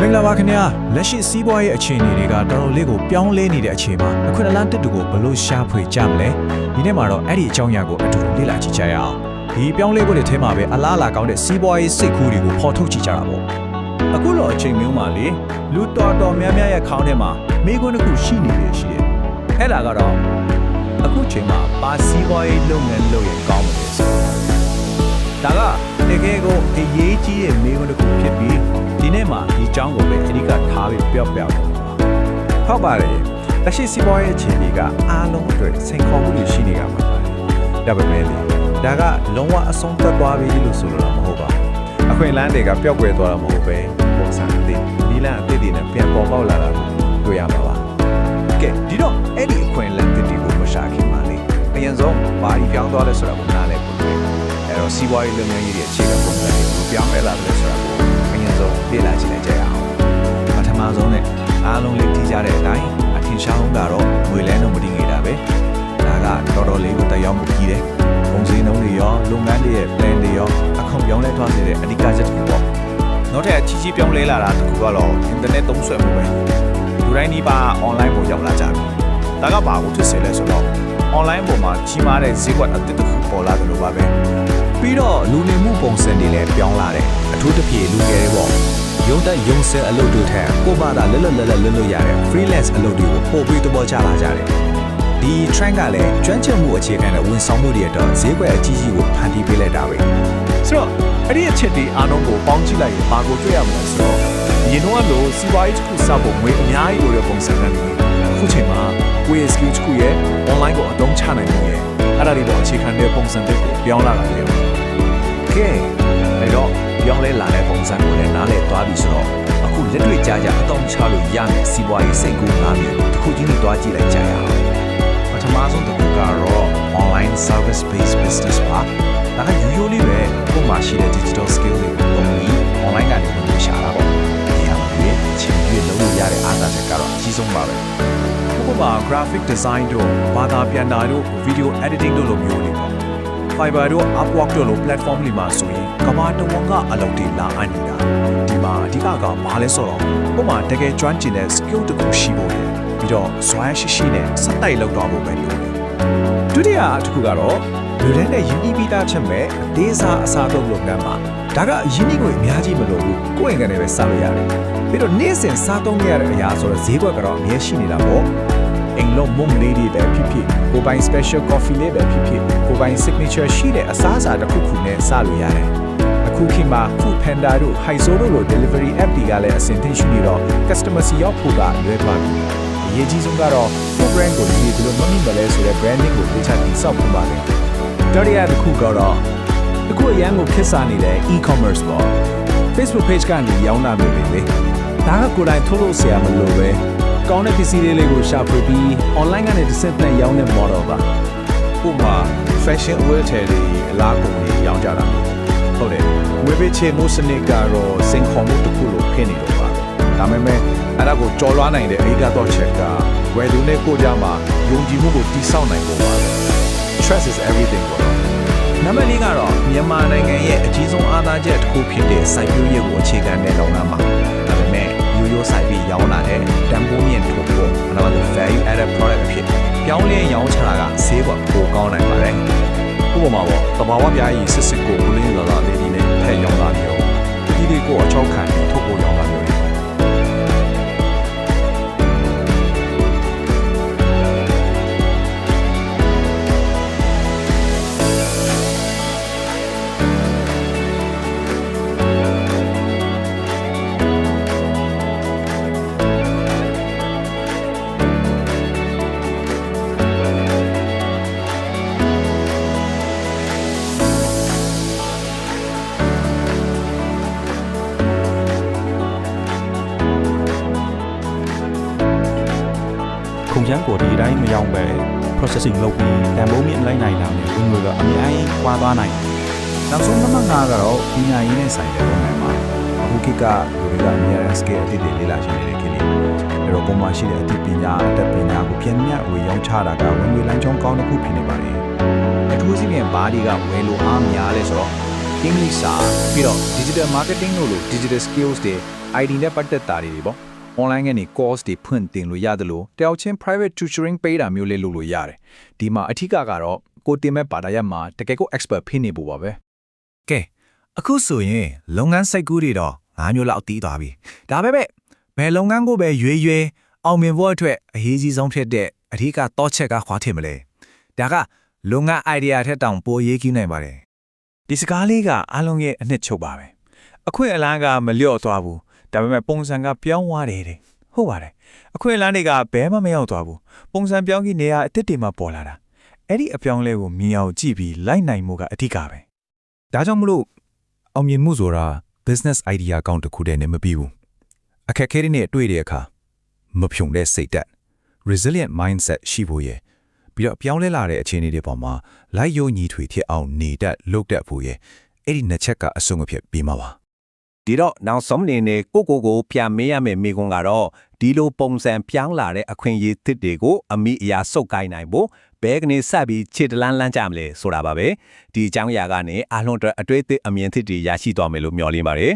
မင်္ဂလာပါခင်ဗျာလက်ရှိစီးပွားရေးအခြေအနေတွေကတော်တော်လေးကိုပြောင်းလဲနေတဲ့အချိန်မှာအခွင့်အလမ်းတစ်တူကိုဘယ်လို့ရှာဖွေကြမလဲဒီနေ့မှာတော့အဲ့ဒီအကြောင်းအရာကိုအတူတူလေ့လာကြည့်ကြရအောင်ဒီပြောင်းလဲဖို့တွေထဲမှာပဲအလားအလာကောင်းတဲ့စီးပွားရေးစိတ်ကူးတွေကိုဖော်ထုတ်ကြည့်ကြတာပေါ့အခုတော့အချိန်မျိုးမှာလေလူတော်တော်များများရဲ့ခေါင်းထဲမှာမိကွန်းတစ်ခုရှိနေတယ်ရှိတယ်။အဲ့ဒါကတော့အခုချိန်မှာပါစီးပွားရေးလုပ်ငန်းလုပ်ရင်ကောင်းမယ်ဆို။ဒါကတကယ်ကိုအရေးကြီးတဲ့မိကွန်းတစ်ခုဖြစ်ပြီးဒီနေ့မှာဒီအ ကြောင်းကိုပဲအဓိကထားပြီးပြောပြပါမယ်။ဟုတ်ပါတယ်လက်ရှိစီးပွားရေးအခြေအနေကအားလုံးအတွက်စိန်ခေါ်မှုတွေရှိနေကြမှာပါဒါပေမဲ့လေဒါကလုံးဝအဆုံးသတ်သွားပြီလို့ဆိုလိုတာမဟုတ်ပါဘူးအခွင့်အလမ်းတွေကပျောက်ကွယ်သွားတာမဟုတ်ပဲပုံစံအသစ်ဒီလန်အသစ်တွေနဲ့ပြန်ပေါ်ပေါက်လာတာကိုတွေ့ရမှာပါကဲဒီတော့အဲ့ဒီအခွင့်အလမ်းသစ်တွေကိုမရှာခင်ပါလေအရင်ဆုံးဘာကြီးပြောင်းသွားလဲဆိုတာကိုနားလည်ဖို့တွေ့အဲ့တော့စီးပွားရေးလုပ်ငန်းကြီးတွေအခြေခံပုံစံတွေကိုပြောင်းလဲလာတယ်ဆိုတာ အားလုံးလေးသိကြတဲ့အတိုင်းအထင်ရှားဆုံးကတော့ငွေလဲနှုန်းမတည်ငြိမ်တာပဲဒါကတော်တော်လေးကိုတက်ရောက်မှုကြီးတယ်ပုံစံနှုန်းတွေရောလုပ်ငန်းတွေရဲ့ plan တွေရောအခွန်ပြောင်းလဲသွားစေတဲ့အဓိကချက်တစ်ခုပေါ့နောက်ထပ်အချီးချီးပြောင်းလဲလာတာတစ်ခုကတော့ internet သုံးစွဲမှုပဲလူတိုင်းဒီပါ online ပေါ်ရောက်လာကြပြီဒါကဘာကိုဖြစ်စေလဲဆိုတော့ online ပေါ်မှာကြီးမားတဲ့ဈေးကွက်အသစ်တစ်ခုပေါ်လာတယ်လို့ပါပဲပြီးတော့လူနေမှုပုံစံတွေလည်းပြောင်းလာတယ်အထူးတစ်ပြေလူငယ်တွေပေါ့ ရုံတက်ရုံစဲအလုပ်တွေထက်ကိုယ့်ဘာသာလွတ်လွတ်လပ်လပ်လုပ်လို့ရတဲ့ freelance အလုပ်တွေကိုပို့ပြီးသဘောကျလာကြတယ်ဒီ trend ကလည်းကျွမ်းကျင်မှုအခြေခံတဲ့ဝန်ဆောင်မှုတွေအတွက်ဈေးကွက်အကြီးကြီးကိုဖန်တီးပေးလိုက်တာပဲဆိုတော့အဲ့ဒီအချက်ဒီအားလုံးကိုပေါင်းကြည့်လိုက်ရင်ဘာကိုတွေ့ရမလဲဆိုတော့အရင်တော့လို့စီးပွားရေးတစ်ခုစဖို့ငွေအများကြီးလိုတဲ့ပုံစံကနေအခုချိန်မှာကိုယ့်ရဲ့ skill တစ်ခုရဲ့ online ကိုအသုံးချနိုင်မှုရဲ့အဲ့ဒါတွေတော့အခြေခံတဲ့ပုံစံတွေကိုပြောင်းလာတာလေကဲအဲ့တော့ပြောင်း လဲလာတဲ့ပုံစံကိုလည်းနားလည်သွားပြီဆိုတော့အခုလက်တွေ့ကြကြအတော့ချလို့ရမယ်စီးပွားရေးစိတ်ကူးငါးမျိုးတစ်ခုချင်းနဲ့တွားကြည့်လိုက်ကြရအောင်ပထမဆုံးတစ်ခုကတော့ online service based business ပါဒါကရိုးရိုးလေးပဲကိုယ်မှာရှိတဲ့ digital skill တွေကိုသုံးပြီး online ကနေဝင်လို့ရှာတာပေါ့ဒီဟာမျိုးအချိန်ကြီးလုံးလို့ရတဲ့အားသာချက်ကတော့အကြီးဆုံးပါပဲဥပမာ graphic design တို့ဘာသာပြန်တာတို့ video editing တို့လိုမျိုးတွေပေါ့ Fiverr တို့ Upwork တို့လို platform တွေမှာဆိုရင်ကမ္ဘာတဝန်းကအလုပ်တွေလာအပ်နေတာဒီမှာအဓိကကဘာလဲဆိုတော့ဥပမာတကယ်ကျွမ်းကျင်တဲ့ skill တစ်ခုရှိဖို့ရယ်ပြီးတော့ဇွမ်းရှိရှိနဲ့စက်တိုက်လုပ်တော့ဖို့ပဲလိုတယ်ဒုတိယအတစ်ခုကတော့လူတိုင်းနဲ့ယဉ်ဤပြီးသားချက်မဲ့အသေးစားအစားသုံးလုပ်ငန်းမှာဒါကယဉ်ဤကိုအများကြီးမလိုဘူးကိုယ့်အိမ်ကနေပဲစားလို့ရတယ်ပြီးတော့နေ့စဉ်စားသုံးရတဲ့အရာဆိုတော့ဈေးကွက်ကတော့အများရှိနေတာပေါ့ အိမ်လုံးမုံလေးတွေပဲဖြစ်ဖြစ်ကိုယ်ပိုင် special coffee လေးပဲဖြစ်ဖြစ်ကိုယ်ပိုင် signature ရှိတဲ့အစားအစာတစ်ခုခုနဲ့စားလို့ရတယ်အခုခေတ်မှာ Food Panda တို့ Haiso တို့လို delivery app တွေကလည်းအဆင်သင့်ရှိနေတော့ customer စီရောက်ဖို့ကလွယ်သွားပြီအရေးကြီးဆုံးကတော့ food brand ကိုဒီလိုမမိမလဲဆိုတဲ့ branding ကိုသိချတိစောက်ဖို့ပါပဲဒုတိယတစ်ခုကတော့အခုအရန်ကိုခက်စားနေတဲ့ e-commerce ပေါ့ Facebook page ကနေရောင်းတာမျိုးတွေလေဒါကကိုယ်တိုင်ထုတ်လို့ဆရာမလို့ပဲ ကောင်းတဲ့ပစ္စည်းလေးလေးကိုရှာဖွေပြီး online ကနေတစ်ဆက်နဲ့ရောင်းတဲ့ model ပါဥပမာ fashion wear တွေအလားကုန်တွေရောင်းကြတာမျိုးဟုတ်တယ်ဝေဘေချေမိုးစနစ်ကတော့စင်ခေါ်မှုတစ်ခုလိုဖြစ်နေတော့ပါဒါပေမဲ့အဲ့ဒါကိုကြော်လွှားနိုင်တဲ့အဓိကတော့ချက်ကဝယ်သူနဲ့ကိုကြမှာယုံကြည်မှုကိုတိစောက်နိုင်ဖို့ပါ trust is everything ပေါ့နော်နံပါတ်၄ကတော့မြန်မာနိုင်ငံရဲ့အကြီးဆုံးအားသာချက်တစ်ခုဖြစ်တဲ့စိုက်ပျိုးရေးကိုအခြေခံတဲ့လုပ်ငန်းမှာဒါပေမဲ့ ရိုးရိုးစိုက်ပြီးရောင်းလာတဲ့တန်ဖိုးမြင့်ထုတ်ဖို့နောက်တော့ value added product အဖြစ်ပြောင်းလဲရောင်းချတာကဈေးကွက်ပိုကောင်းနိုင်ပါတယ်ဥပမာပေါ့တဘာဝပြားကြီးစစ်စစ်ကိုဘူးလင်းလာလာလေးဒီနဲ့ဖဲရောင်းတာမျိုးဒီတွေကိုအချောက်ခံပြီးထုတ်ဖို့ရောင်းတာမျိုး တွေခုံချမ်းကိုဒီအတိုင်းမရောက်ပဲ processing လုပ်ပြီးတန်ဖိုးမြင့်လိုက်နိုင်တာနဲ့ဝင်ငွေကအများကြီးကွာသွားနိုင်တယ်နောက်ဆုံးနံပါတ်5ကတော့ပညာရေးနဲ့ဆိုင်တဲ့လုပ်ငန်းမှာအခုခေတ်ကလူတွေကအများအား scale အသစ်တွေလေ့လာရှင်နေတဲ့ခေတ်လေးအဲ့တော့ပုံမှန်ရှိတဲ့အသိပညာအတတ်ပညာကိုပြန်မြတ်ဝေရောင်းချတာကဝင်ငွေလမ်းကြောင်းကောင်းတစ်ခုဖြစ်နေပါတယ်အထူးသဖြင့်ဘာဒီကဝယ်လို့အားများလဲဆိုတော့ English စာပြီးတော့ digital marketing လို့လို့ digital skills တွေ ID နဲ့ပတ်သက်တာတွေပေါ့ online ကနေ course တွေဖွင့်တင်လို့ရတယ်လို့တယောက်ချင်း private tutoring ပေးတာမျိုးလေးလုပ်လို့ရတယ်ဒီမှာအထူးကတော့ကိုတင်မဲ့ပါတာရက်မှာတကယ်ကို expert ဖြစ်နေဖို့ပါပဲကဲအခုဆိုရင်လုပ်ငန်းစိတ်ကူးတွေတော့၅မျိုးလောက်တီးသွားပြီဒါပဲပဲဘယ်လုပ်ငန်းကိုပဲရွေးရွေးအောင်မြင်ဖို့အတွက်အရေးကြီးဆုံးဖြစ်တဲ့အဓိကတော့ချက်ကခွာထင်မလဲဒါကလုပ်ငန်း idea ထက်တောင်ပိုအရေးကြီးနိုင်ပါတယ်ဒီစကားလေးကအားလုံးရဲ့အနှစ်ချုပ်ပါပဲအခွင့်အလန်းကမလျော့သွားဘူး ဒါပေမဲ့ပုံစံကပြောင်းသွားတယ်တဲ့ဟုတ်ပါတယ်အခွင့်အလန်းတွေကဘဲမှမရောက်သွားဘူးပုံစံပြောင်းပြီးနေရာအစ်စ်တွေမှာပေါ်လာတာအဲ့ဒီအပြောင်းလဲကိုမြင်အောင်ကြည့်ပြီးလိုက်နိုင်မှုကအဓိကပဲဒါကြောင့်မလို့အောင်မြင်မှုဆိုတာ business idea ကောင်းတစ်ခုတည်းနဲ့မပြီးဘူးအခက်အခဲတွေနဲ့တွေ့တဲ့အခါမဖြုံတဲ့စိတ်ဓာတ် resilient mindset ရှိဖို့ရယ်ပြီးတော့ပြောင်းလဲလာတဲ့အခြေအနေတွေပေါ်မှာလိုက်ယုံညီထွေဖြစ်အောင်နေတတ်လုပ်တတ်ဖို့ရယ်အဲ့ဒီနှစ်ချက်ကအဆုံးအဖြစ်ပြီးမှာပါ ဒီတော့နောက်ဆုံးအနေနဲ့ကိုကိုကိုပြန်မေးရမယ့်မိကွန်းကတော့ဒီလိုပုံစံပြောင်းလာတဲ့အခွင့်အရေးသစ်တွေကိုအမိအရာစုပ်ကိုင်းနိုင်ဖို့ဘဲကနေစပြီးခြေတလန်းလန်းကြမလဲဆိုတာပါပဲဒီအကြောင်းအရာကနေအားလုံးအတွက်အတွေ့အသစ်အမြင်သစ်တွေရရှိသွားမယ်လို့မျှော်လင့်ပါတယ်